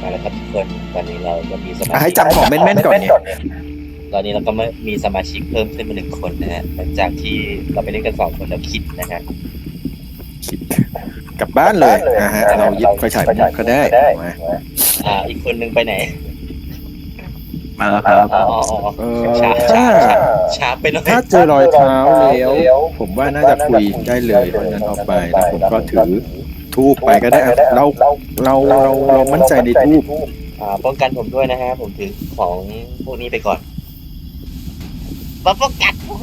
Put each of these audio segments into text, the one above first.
มาแล้วครับทุกคนตอนนี้เราก็มีสมาอะชิให้กจำของแม่นๆก่อนเนี่ยตอนนี้เราก็ไม่มีสมาชิกเพิ่มขึ้นมาหนึ่งคนนะฮะหลังจากที่เราไปเล่นกันสองคนแล้วคิดนะฮะกลับบ้านเลยนะฮะเราหยิบไฟฉายมาก็ได้มาอ่าอีกคนนึงไปไหนมาแล้วครับอ๋ออ๋ออ๋อเออช้าถ้าช้าช้าช้าไปหน่อยถ้าเจอรอยเท้าแล้วผมว่าน่าจะคุยได้เลยเพราะฉะนั้นเอาไปแล้วผมก็ถือ ทูบไปก็ได้อะเราเราเราเรามั่นใจในทูบอ่าป้องกันผมด้วยนะฮะ ผมถือของพวกนี้ไปก่อนมาป้องกันผม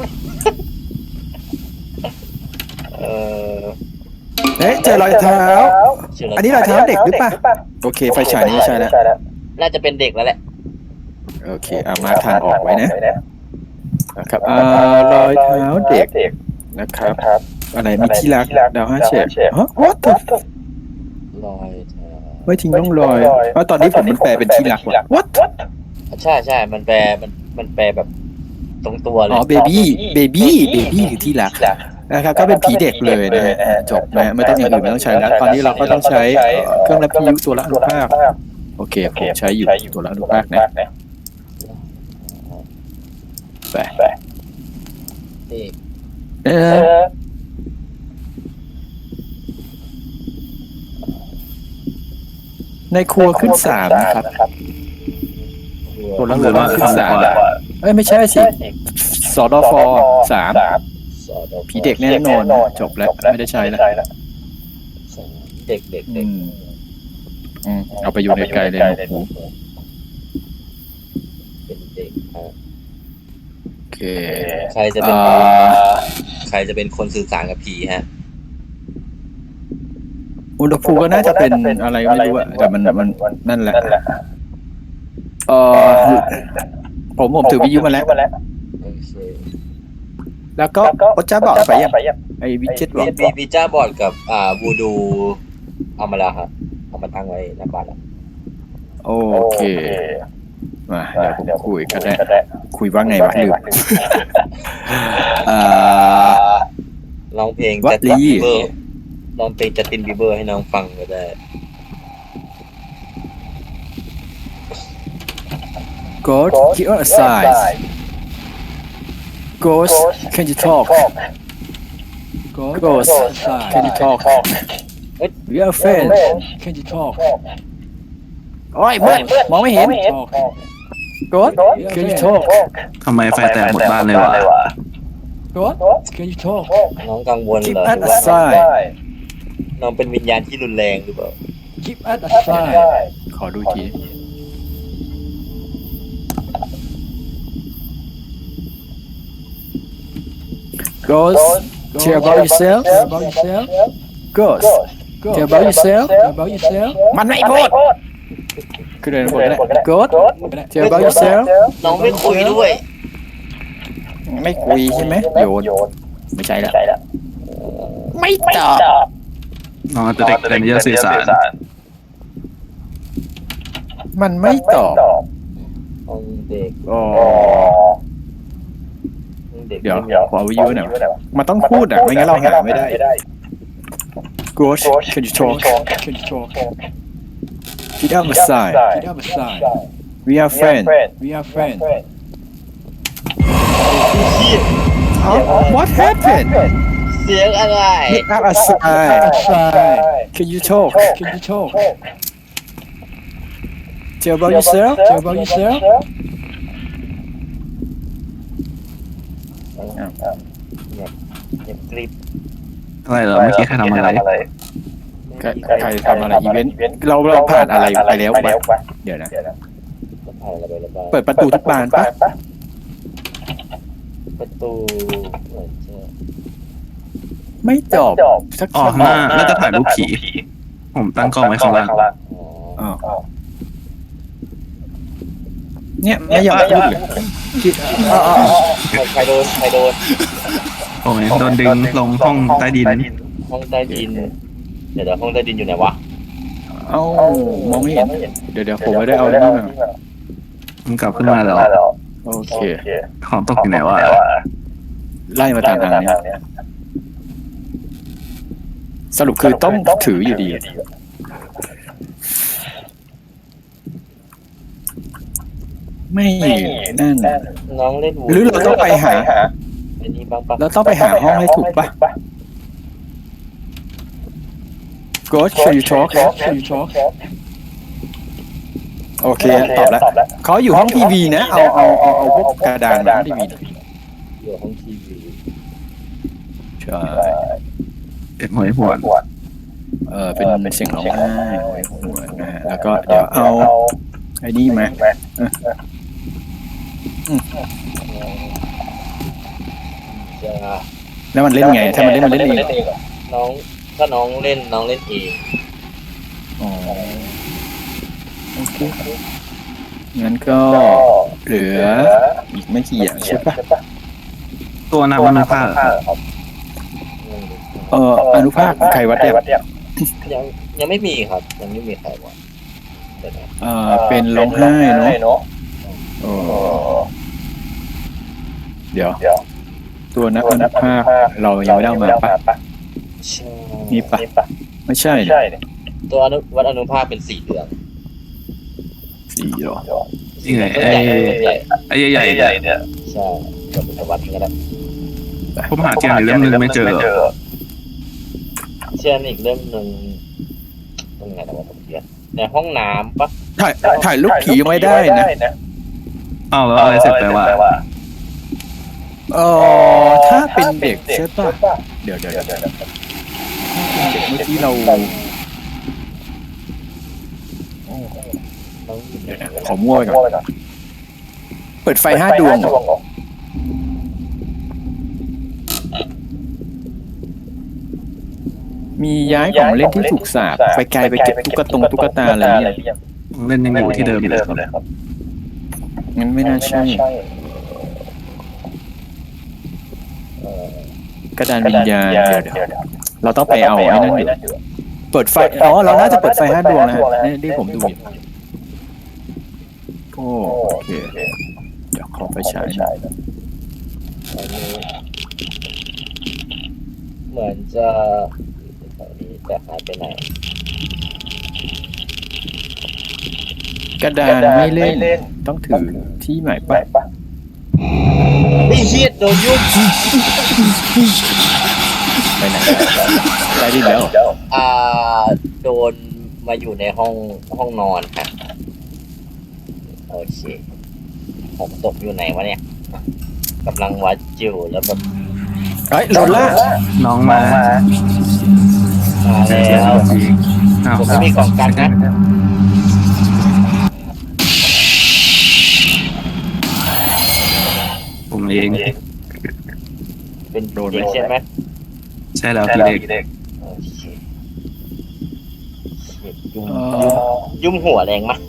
เออเอ๊ะเจอรอยเท้า ชื่ะไรอันนี้รอยเท้าเด็กหรือเปล่าโอเคไฟฉายนี่ไม่ใช่แล้วน่าจะเป็นเด็กแล้วแหละโอเคอะมาทางออกไว้นะนะครับอ่ารอยเท้าเด็กนะครับ อะไรมีที่รักดาวห้าเฉดฮะ what the รอยเท้าไม่ทิ้งร่องรอยเพราะตอนนี้ผมมันแปลเป็นที่รักว่ะ what ใช่ใช่มันแปลมันมันแปลแบบตรงตัวเลยอ๋อเบบี้เบบี้เบบี้คือที่รักนะครับก็เป็นผีเด็กเลยนะฮะจบนะไม่ต้องอย่างอื่นไม่ต้องใช้แล้วตอนนี้เราก็ต้องใช้เอ่อเครื่องรับพิยุตัวละอนุภาคโอเคผมใช้อยู่ตัวละอนุภาคนะไปนี่เออ ในครัวขึ้นสามนะครับ ตัวละอนุภาคขึ้นสามเอ้ยไม่ใช่สิสอดฟสามสอดอผีเด็กแน่นอนจบแล้วไม่ได้ใช้แล้วสามเด็กเด็กอืเด็กมอืมเอาไปอยู่ในไกลเลยโอ้โหเป็นเด็กอะโอเค ใครจะเป็นอ่า ใครจะเป็นคนสื่อสารกับผีฮะ อุณหภูมิก็น่าจะเป็นอะไรไม่รู้อะแต่มันมันนั่นแหละเออผมผมถือวิทยุมาแล้วโอเคแล้วก็โอจ้าบอกไปยังไอ้วิจิตบอกมีมีจ้าบอร์ดกับ อ่าวูดูเอามาแล้วครับเอามาตั้งไว้หน้าบ้านแล้วโอเคมาเดี๋ยวผมคุยก็ได้คุยว่าไงวะลืมอ่าร้องเพลงวัจัดสลีตินบีเบอ ร์ร้องเพลงจัสตินบีเบอร์ให้น้องฟังก็ได้ Ghost give us a sign Ghost can you talk Ghost can you talk We are friends can you talk โอ้ยเบิร์ดมองไม่เห็น Ghost can you talk ทำไมไฟแตกหมดบ้านเลยวะ Ghost can you talk น้องกังวล Give เหรอ us a sign น้องเป็นวิญญาณที่รุนแรงหรือเปล่า Give us a sign ขอดูอีกที Ghost tell about yourself about yourself Ghost tell about yourself about yourself มันไม่พูดคือเดินคนก็ได้ Ghost tell about yourself น้องไม่คุยด้วย ไม่คุยใช่ไหมโยน ไม่ใช่ละ ไม่ตอบน้ องอาจจะเด็กเรียนวิทยาสื่อสารมันไม่ตอบห้องเด็กอ๋อห้องเด็กเดี๋ยวขอวิวหน่อยมันต้องพูดอะไม่งั้นเราหาไม่ได้ Ghost can you talk can you talk Get up a sign Get up a sign We are friends We are friends Oh, what happened? เสียงอะไร Get up a sign Can you talk? Can you talk? Tell about yourself. Tell about yourself. เงียบกริบอะไรเหรอเมื่อกี้ใครทำอะไร ใครใครทำอะไรอีเวนต์เราเราผ่านอะไรไปแล้วปะเดี๋ยวนะจะผ่านอะไรไประบายเปิดประตูทุกบานปะประตูเหมือนจะ ไม่ตอบสักอ๋อคำข้างหน้าน่าจะถ่ายรูปผี ผมตั้งกล้องไว้ข้างล่างอ๋ออ๋อเนี่ยไม่ยอมพูดเลยคิดอ๋ออ๋ออ๋อใครใครโดนใครโดนโอ้ยโดนดึงลงห้องใต้ดินห้องใต้ดินเดี๋ยวเดี๋ยวห้องใต้ดินอยู่ไหนวะเอ้ามองไม่เห็น เดี๋ยวเดี๋ยวผมไม่ได้เอานี่มามันกลับขึ้นมาแล้วโอเค ของตกอยู่ไหนวะไล่มาตามทางนี้ สรุปคือต้องถืออยู่ดี ไม่นั่นน้องเล่นหรือเราต้องไปหาแล้วต้องไปหาห้องให้ถูกปะ Ghost can you talk talk โอเค ตอบแล้วเขาอยู่ห้องทีวีนะ เอาเอาเอาเอาพวกกระดานมาห้องทีวีอยู่ห้องทีวีใช่ เจ็บหวยหวน เออเป็นเสียงร้องไห้โหยหวนนะฮะแล้วก็เดี๋ยวเอาไอ้นี่มาจะแล้วมันเล่นไง ถ้ามันเล่นมันเล่นเองเหรอน้องถ้าน้องเล่นน้องเล่นเองอ๋อโอเคงั้นก็เหลืออีกไม่กี่อย่างใช่ปะตัวน้ำมันผ้าเหรอครับ เอออนุภาคใครวัดเนี่ยยังยังไม่มีครับ ยังไม่มีใครวะเดี๋ยวนะเออเป็นร้องไห้เนาะเออเดี๋ยว ตัวนักอนุภาคเรายังไม่ได้เอามาปะใช่มีปะไม่ใช่เนี่ยตัวอนุวัดอนุภาคเป็นสีเหลืองสีเหรอนี่ไงต้นไอ้ใหญ่ต้นใหญ่ไอ้ใหญ่ๆเนี่ยใช่ก็เป็นวัดนี้ก็ได้ผมหาเทียนอยู่เล่มนึงไม่เจอ เหรอเช่นอีกเล่มหนึ่งตรงไหนนะวะผมเรียนในห้องน้ำปะถ่ายถ่ายรูปผียังไม่ได้นะอ้าวแล้วอะไรเสร็จไปว่าเออถ้าเป็นเด็กใช่ปะเดี๋ยวเดี๋ยวเดี๋ยวเด็กเมื่อกี้เราน้องอยู่ไหนเดี๋ยวนะขอมั่วไปก่อนเปิดไฟห้าดวงเหรอ มีย้ายของเล่นที่ถูกสาบไปไกลไปเก็บตุ๊กตงตุ๊กตาอะไรเนี่ยเล่นยังอยู่ที่เดิมเลยครับงั้นไม่น่าใช่กระดานวิญญาณเดี๋ยวเดี๋ยวเราต้องไปเอาไอ้นั่นอยู่เปิดไฟอ๋อเราน่าจะเปิดไฟห้าดวงนะฮะนี่ที่ผมดูอยู่โอเคเดี๋ยวขอไฟฉายหน่อยอันนี้เหมือนจะอยู่ แถวนี้แต่หายไปไหนกระดานไม่เล่น ต้องถือที่ใหม่ปะไอ้เฮียโดนยุ่งไปไหนได้ดินแล้วอ่าโดนมาอยู่ในห้องห้องนอนฮะโอเคผมตกอยู่ไหนวะเนี่ยกำลังวัดอยู่แล้วแบบเฮ้ยโรล่าน้องมา มาแล้วอ้าวผมไม่มีของกันนะผมเอง เป็นโดนใช่ไหมใช่แล้วพี่เด็กโอเคยุ่งเออยุ่งหัวแรงมาก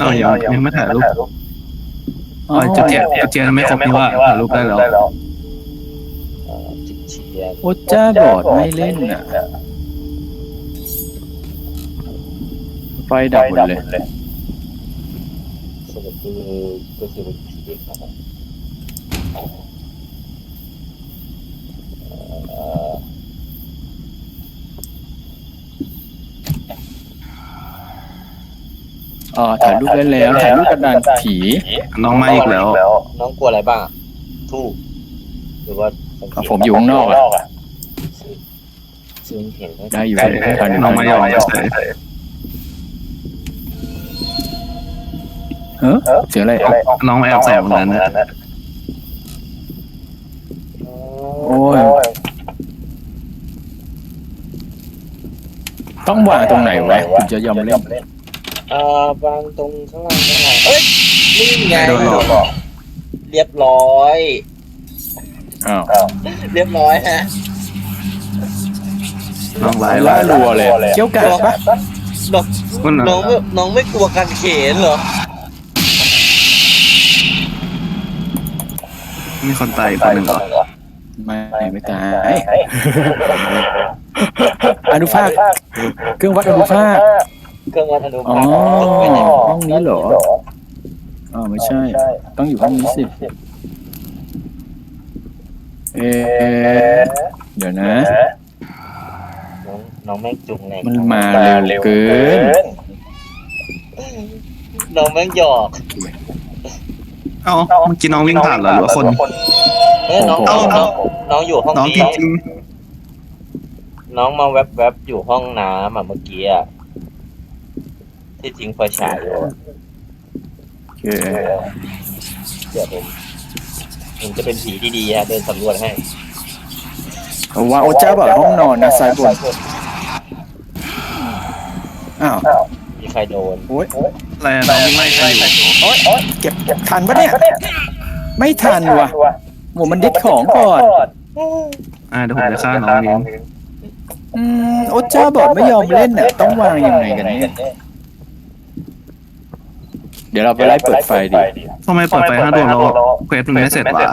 อ้าวยังยังไม่ถ่ายรูปอ๋ออ๋อจุดเทียนจุดเทียนไม่ครบนี่ว่าถ่ายรูปได้แล้วเอ่อ จิตเชียนโอจ้าบอดไม่เล่นอะ ไฟดับหมดเลย สรุปคือก็คือเป็นผีเด็กนะครับเอ่ออ๋อถ่ายรูปได้แล้วถ่ายรูปกระดานผี น้องมาอีกแล้ว น้องกลัวอะไรบ้างอะทูบหรือว่าสังเกอะต ผมอยู่ข้างนอกอะซึ่งเห็นว่าได้อยู่น้องมายอมเฉยเฮ้ยเสียงอะไรอะน้องมาแอบแสบเหมือนกันนะ โอ้ยต้องวางตรงไหนวะถึงจะยอมเล่นเอ่อบางตรงข้างล่างข้างล่างเอ้ยนี่ไงโดนหลอก เรียบร้อย อ้าวเรียบร้อยฮะน้องไล่ล่าไล่รัวเลยเกี้ยวกาดปะน้องมันน้องไม่น้องไม่กลัวการเขนเหรอ มีคนตายคนหนึ่งเหรอ ไม่ไม่ตาย อนุภาค เครื่องวัดอนุภาค เครื่องวัดอนุอ๋อภาคตกไปไหนห้องนี้เหรอ อ๋อไม่ใช่ ต้องอยู่ห้องนี้สิ เอะเดี๋ยวนะ น้องน้องแม่งจุงแรงมันมาเร็วเกิน น้องแม่งหยอกเอ้าเมื่อกี้น้องวิ่งผ่านเหรอหรือว่าคน เอ้ยน้องเอ้าน้องน้องอยู่ห้องน้องจนี้ริงน้องมาแวบๆอยู่ห้องน้ำอะเมื่อกี้อะที่จริงไฟฉายอยู่อะโอเคเดี๋ยวผม ผมจะเป็นผีที่ดีฮะเดินสำรวจให้เอาว่าโอเจ้าบอกห้องนอนนะซ้ายบนอ้าวมีใครโดนโอ้ยๆอะไรอะน้องวิ่งไล่ใครอยู่เก็บทันปะเนี่ยไม่ทันว่ะโหมันดิดของก่อนอ่าเดี๋ยวผมจะฆ่าน้องเองอืมโอเจ้าบอกไม่ยอมเล่นน่ะต้องวางยังไงกันเนี่ย เดี๋ยวเราไปไล่เปิดไฟดิ ทำไมเปิดไฟห้าดวงแล้วเควสมันไม่เสร็จวะ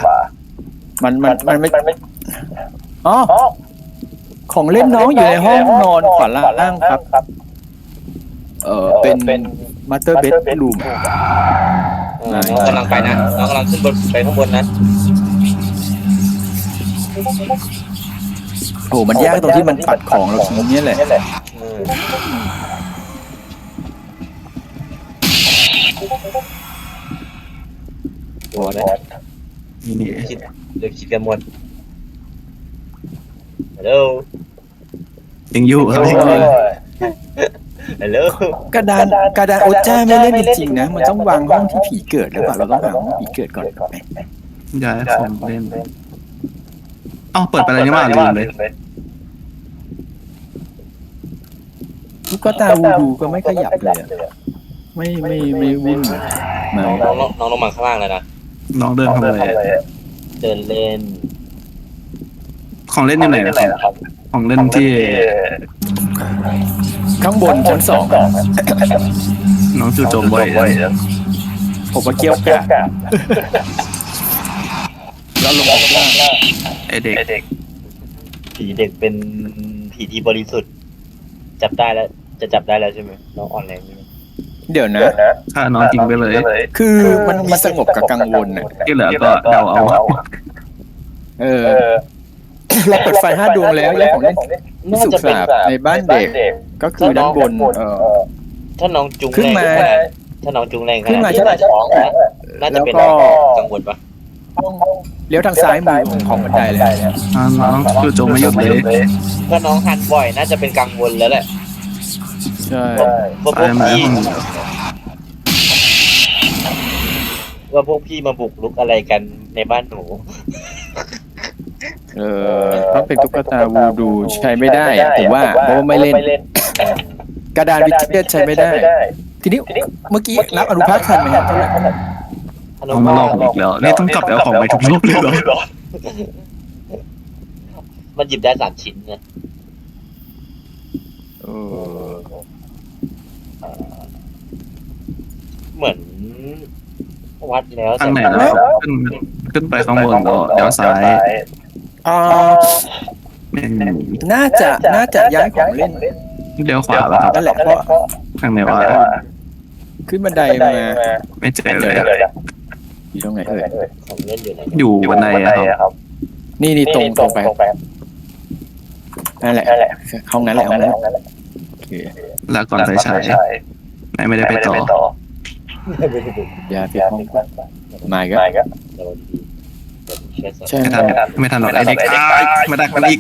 มันมันมันไม่อ๋อของเล่นน้องอยู่ในห้องนอนขวาล่างครับ เออเป็นมาสเตอร์เบดรูมเออน้องกำลังไปนะน้องกำลังขึ้นบนไปข้างบนนะโอ้มันยากตรงที่มันปัดของเราทีนี้แหละ อืมโอ้ยนี่คิดเดี๋ยวคิดกันหมดฮัลโหลยังอยู่ครับฮัลโหลกระดานกระดานโอเจ้าไม่เล่นจริงๆนะ มันต้องวางห้องที่ผีเกิดหรือเปล่าเราต้องหาห้องผีเกิดก่อนไหมย้ายของเล่นเอ้าเปิดไปแล้วนี่มาลืมเลยลูกตาวูดูก็ไม่ขยับเลยอะ ไม่ไม่ไม่วุ่นไม่น้องน้องน้องลงมาข้างล่างเลยนะ น้องเดินทำอะไรอะเดินเล่นของเล่นอยู่ไหนนะครับ ของเล่นที่ข้างบนชั้นสองน้องจู่โจมบ่อยอะผมมาเกี่ยวกาดแล้วลงมาข้างล่างไอเด็กผีเด็กเป็นผีที่บริสุทธิ์ จับได้แล้ว จะจับได้แล้วใช่ไหมน้องอ่อนแรงนี่ เดี๋ยวนะฆ่าน้องจริงไปเลยคือมันมันสงบกับกังวลน่ะที่เหลือก็เดาเอาเออเราเปิดไฟห้าดวงแล้วยังของเล่นน่าสุจะเป็นสาบในบ้านเด็กก็คือด้านบนเออถ้าน้องจุงขึ้นมาแรงขนาดถ้าน้องจุงแรงขขึ้นนามาดที่ใช่ไหมท้องนะน่าจะเป็นแล้วก็กังวลปะเลี้ยวทางซ้ายมือของของบันไดเลยอ่าน้องจู่โจมไม่หยุดเลยถ้าน้องหันบ่อยน่าจะเป็นกังวลแล้วแหละ ใช่ว่าพตาวยกมาพี่ห้องเดียวว่าพวกพี่มาบุกรุกอะไรกันในบ้านหนู เออต้องเป็นตุ๊กตาวูดูใช้ไม่ได้อะผมว่าเพราะว่าไม่เล่น กระดานวิเทียนใช้ไม่ได้ ทีนี้เมื่อกี้นับอนุภาคทันไหมครับเท่าไหร่เอามาหลอกอีกแล้วนี่ต้องกลับไปเอาของไปทุกรอบเลยเหรอมันหยิบได้สามชิ้นนะเออ เหมือน วัดแล้วทางไหนแล้วขึ้นขึ้นไปข้างบนก็เดี๋ยวซ้ายอ่าไม่มีน่าจะน่าจะย้ายของเล่นเดี๋ยวขวาแล้วครับนั่นแหละเพราะทางไหนวะขึ้นบันไดมาไม่เจอเลยอะอยู่ตรงไหนเอ่ยของเล่นอยู่ไหนอยู่บันไดอะครับนี่นี่ตรงตรงไปนั่นแหละห้องนั้นแหละห้องนั้นโอเคแล้วก่อนไฟฉายไหนไม่ได้ไปต่อ อย่าไปห้องมาอีก็โดนดีโดนเช็ดสใช่ ไม่ไหมทันไม่ทันหรอกไอเด็กอ้ายมาดักมันอีก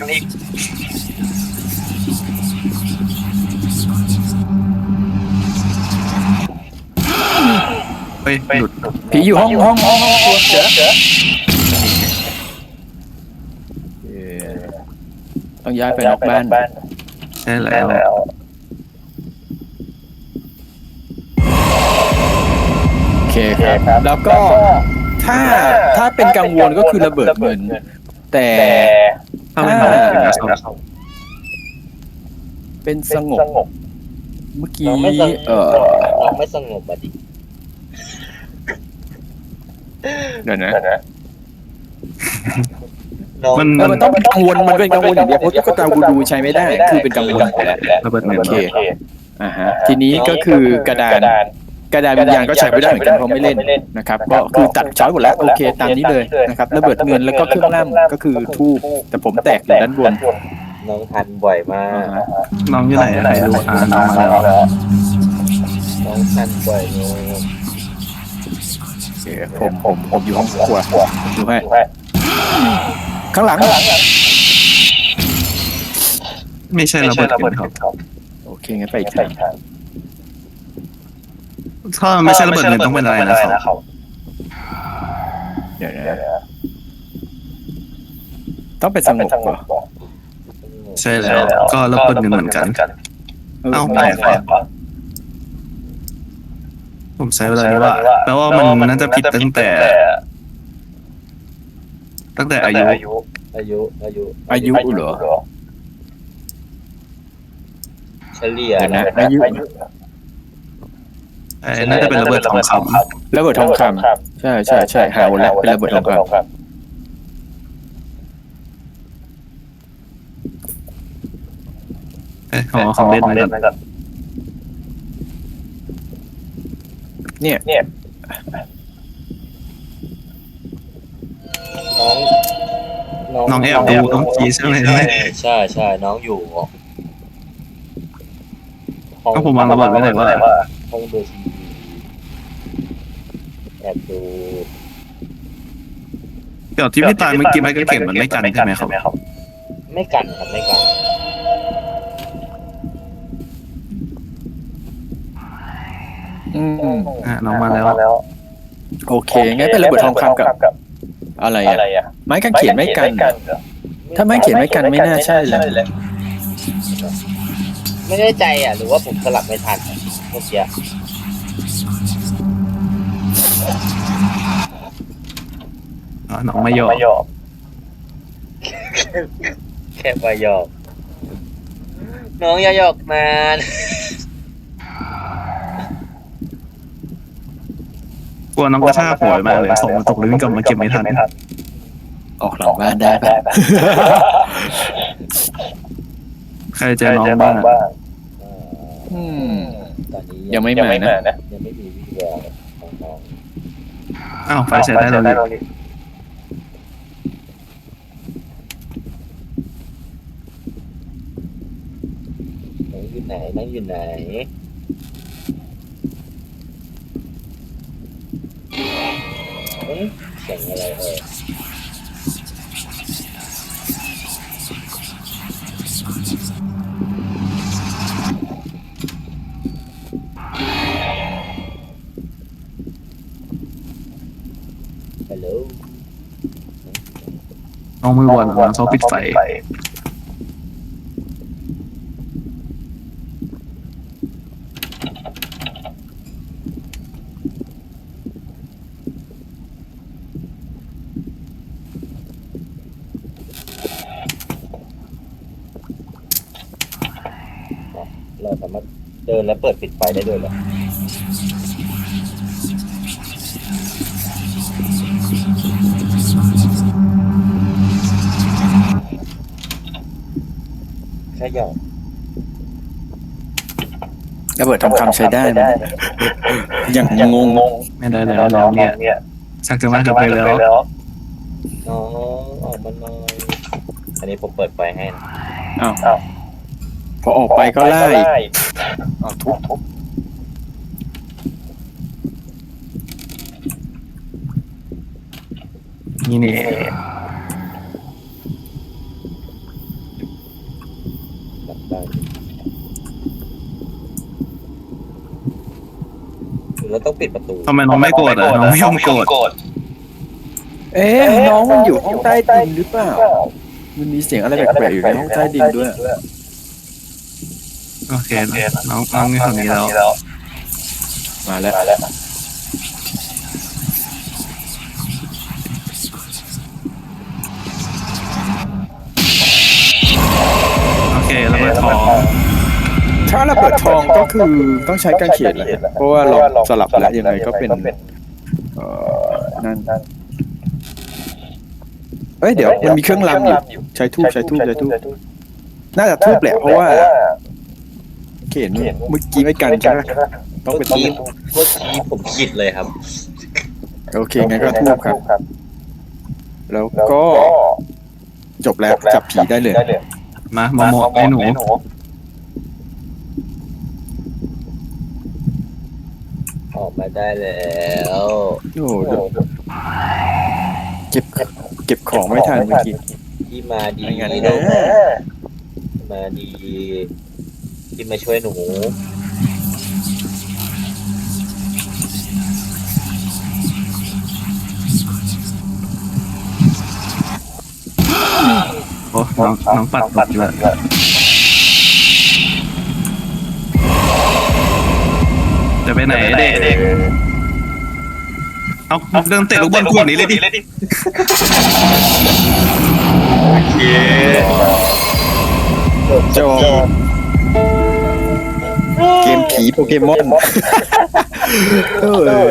เฮ้ยหลุดผีอยู่ห้องห้องห้องห้องครัวเจอเออต้องย้ายไปนอกบ้านใช่แล้วโอเคครับ แล้วก็ถ้าถ้าเป็นกังวลก็คือระเบิดเงิน แต่ถ้าไม่มาถึงจะส่งเป็นสงบ เมื่อกี้น้องไม่สงบเออน้องไม่สงบอะดิเดี๋ยวนะน้องมันเออมันต้องเป็นกังวลมันเป็นกังวลอย่างเดียวเพราะตุ๊กตาวูดูใช้ไม่ได้ คือเป็นกังวลอยู่แล้วระเบิดเงินโอเคอ่าฮะทีนี้ก็คือกระดาน กระดานวิญญาณก็ใช้ไม่ได้เหมือนกันเพราะไม่เล่นนะครับก็คือตัดช้อยหมดแล้วโอเคตามนี้เลยนะครับระเบิดเงินแล้วก็เครื่องล่ำก็คือทูบแต่ผมแตกอยู่ด้านบนน้องหันบ่อยมาอ่ากฮะน้องอยู่ไหนใครรู้อ่าน้องมาแล้วน้ององสั้นบ่อยงูโอเคผมผมผมอยู่ห้องครัวผมดูให้ข้างหลัง ไม่ใช่ระเบิดเข็มครับโอเคงั้นไปอีกทาง ถ้ามันไม่ใช่ระเบิดเงินต้องเป็นอะไรนะครับเดี๋ยวนะต้องเป็นสงบเหรอใช่แล้ว ก็ระเบิดเงินเหมือนกัน เอ้าแปลกว่ะผมใช้เวลานี้ว่าแปลว่ามันน่าจะผิดตั้งแต่ ตั้งแต่อายุ อายุ อายุ อายุเหรอเฉลี่ยเดี๋ยวนะอายุ เอ้ยน่าจะเป็นระเบิดทองคระเบิดทองคำใช่ใช่ใช่หาหมดแล้วเป็นระเบิดทองคำเอ้ยของของเล่นนะครับำเนี่ยน้องน้องแอบดูน้องจีใช่ไหมใช่ใช่น้องอยู่ห้องก็ผมวางระเบิดไว้ไหนว่าห้องดูทีวีแอบดูเดี๋ยวที่พี่ตายเมื่อกี้ไม่ก็เข็มมันไม่กันใช่ไหมครับไม่กันครับไม่กันอืมอะน้องมาแล้ว โอเคงั้นเป็นระเบิดทองคำกับ อะไรอะไม้กางเขนไม่กันเหรอถ้าไม้เขียนไม่กันไม่น่าใช่เลยไม่แน่ใจอะ หรือว่าผมสลับไม่ทันเมื่อกี้ อะน้องไม่ยอมแค่มาหยอกน้องอย่าหยอกนานกลัวน้องกระชากหัวมากเลยส่งมาตกลื่นกลับมาเก็บไม่ทันออกหลังบ้านได้ปะใครเจอน้องบ้างอืมตอนนี้ยังไม่มานะยังไม่มีวิดีโอของน้องอ้าวไฟใช้ได้แล้วนี่ น้องอยู่ไห นน้องอยู่ไหนเอ๊ะเสียงอะไรเอ่ยฮัลโหลน้องมือบอลน้องเขาปิดไฟ เราสามารถเดินและเปิดปิดไฟได้ด้วยเหรอแค่หยอกระเบิดทองคำใช้ได้ไหมยังงงไม่ได้แล้วน้องเนี่ยชักจะมากเกินไปแล้วน้องออกมาหน่อยอันนี้ผมเปิดไฟให้นะอ้าวพ อออกไปก็ไล่อ้าวทุบนี่นี่หลับได้หรือเราต้องปิดประตูทำไมน้องไม่โกรธอะน้องไม่ยอมโกรธเอ๊ะน้องมันอยู่ห้องใต้ดินหรือเปล่า มันมีเสียงอะไรแปลกๆอยู่ในห้องใต้ดินด้วย โอเคน้องน้องมีคนนี้แล้วมาแล้วโอเคระเบิดทองถ้าระเบิดทองก็คือต้องใช้กางเขนแหละเพราะว่าลองสลับแล้วยังไงก็เป็นเอ่อนั่นเอ้ยเดี๋ยวมันมีเครื่องรำอยู่ใช้ทูบใช้ทูบใช้ทูบน่าจะทูบแหละเพราะว่า เขนเมื่อกี้ไม่กันใช่ไหมต้องเป็นเมื่อทูกี้บเมื่อกี้ผมคิดเลยครับ โอเคงั้นก็ทูบครับ แล้วก็จบแล้วจับผีได้เลย มามาโมไอ้หนูออกมาได้แล้วโอ้โหเก็บเก็บของไม่ทันเมื่อกี้ที่มาดีไม่งั้นเนนะอะมาดี ที่มาช่วยหนู โอ้น้องน้องปัดตกอยู่แล้วจะไปไหนเด็กเด็กเอาเดินเตะลูกบอลขวดนี้เลยดิโอเคจบ เกมผีโปเกมอนเออ